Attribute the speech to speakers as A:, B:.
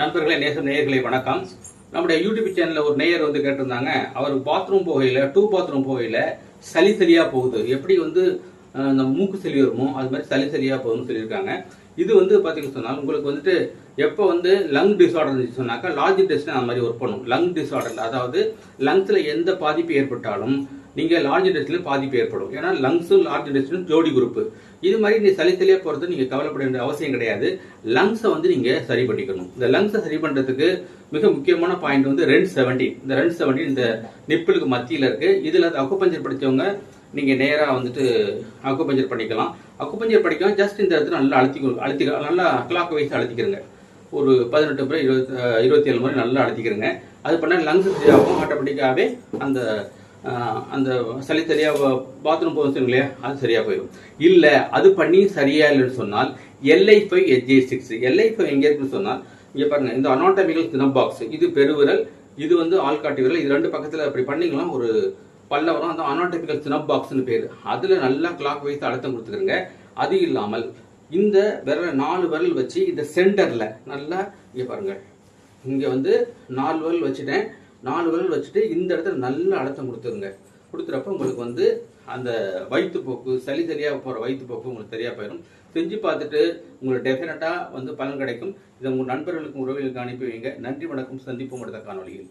A: நண்பர்களே நேசம் நேயர்களே வணக்கம். நம்முடைய யூடியூப் சேனல்ல ஒரு நேயர் வந்து கேட்டிருந்தாங்க. அவர் பாத்ரூம் போகையில டூ பாத்ரூம் போகையில சளி சளியாக போகுது. எப்படி வந்து இந்த மூக்கு சளி வருமோ அது மாதிரி சளி சளியா போகுதுன்னு சொல்லியிருக்காங்க. இது வந்து பார்த்தீங்கன்னு சொன்னால் உங்களுக்கு வந்துட்டு எப்போ வந்து லங் டிசார்டர் இருந்துச்சு சொன்னாக்கா லாஜிக் டெஸ்ட் அந்த மாதிரி ஒர்க் பண்ணும். லங் டிசார்டர் அதாவது லங்ஸில் எந்த பாதிப்பு ஏற்பட்டாலும் நீங்கள் லார்ஜ் டெஸ்ட்ல பாதிப்பு ஏற்படும். ஏன்னா லங்ஸும் லார்ஜ் இண்டஸ்ட்ரியும் ஜோடி குரூப் இது மாதிரி நீ சளி போகிறது நீங்கள் கவலைப்பட வேண்டிய அவசியம் கிடையாது. லங்ஸை வந்து நீங்கள் சரி பண்ணிக்கணும். இந்த லங்ஸை சரி பண்ணுறதுக்கு மிக முக்கியமான பாயிண்ட் வந்து ரெண்ட் செவன்டீன் இந்த ரெண்ட் செவன்டீன் இந்த நிப்பிளுக்கு மத்தியில் இருக்குது இதில் அக்குப்பஞ்சர் படித்தவங்க நீங்கள் நேராக வந்துட்டு அக்குப்பஞ்சர் பண்ணிக்கலாம். அக்குப்பஞ்சர் படிக்கலாம். ஜஸ்ட் இந்த இடத்துல நல்லா அழுத்தி அழுத்தி நல்லா கிளாக் வைஸ் அழுத்திக்கிறங்க ஒரு பதினெட்டு முறை இருபத்தி இருபத்தி ஏழு முறை நல்லா அழுத்திக்கிறங்க அது பண்ணால் லங்ஸ் சரியாகும் ஆட்டோமேட்டிக்காகவே அந்த அந்த சளி சரியாக பாத்ரூம் போகும் இல்லையா அது சரியாக போயிடும். இல்லை அது பண்ணி சரியா இல்லைன்னு சொன்னால் LI five SJ six LI five இருக்குன்னு சொன்னால் இங்கே பாருங்கள் இந்த அனாட்டமிக்கல் தினம் பாக்ஸ் இது பெருவிரல் இது வந்து ஆள்காட்டி விரல் இது ரெண்டு பக்கத்தில் அப்படி பண்ணீங்கன்னா ஒரு பல்ல வரும் அந்த அனாட்டமிக்கல் தினப் பாக்ஸ்னு பேர். அதில் நல்லா கிளாக் வைஸ் அழுத்தம் கொடுத்துக்கிறங்க அது இல்லாமல் இந்த விரல் நாலு விரல் வச்சு இந்த சென்டரில் நல்லா இங்கே பாருங்கள் இங்கே வந்து நாலு விரல் வச்சுட்டேன். நாலு விரல் வச்சுட்டு இந்த இடத்துல நல்ல அழுத்தம் கொடுத்துருங்க. கொடுத்துறப்ப உங்களுக்கு வந்து அந்த வயிற்றுப்போக்கு சளி சரியா போற வயிற்றுப்போக்கு உங்களுக்கு சரியா போயிடும். செஞ்சு பார்த்துட்டு உங்களுக்கு டெஃபினட்டாக வந்து பலன் கிடைக்கும். இதை உங்கள் நண்பர்களுக்கும் உறவுகளுக்கு அனுப்பி வைங்க. நன்றி வணக்கம். சந்திப்போம் அடுத்த காணொலியில்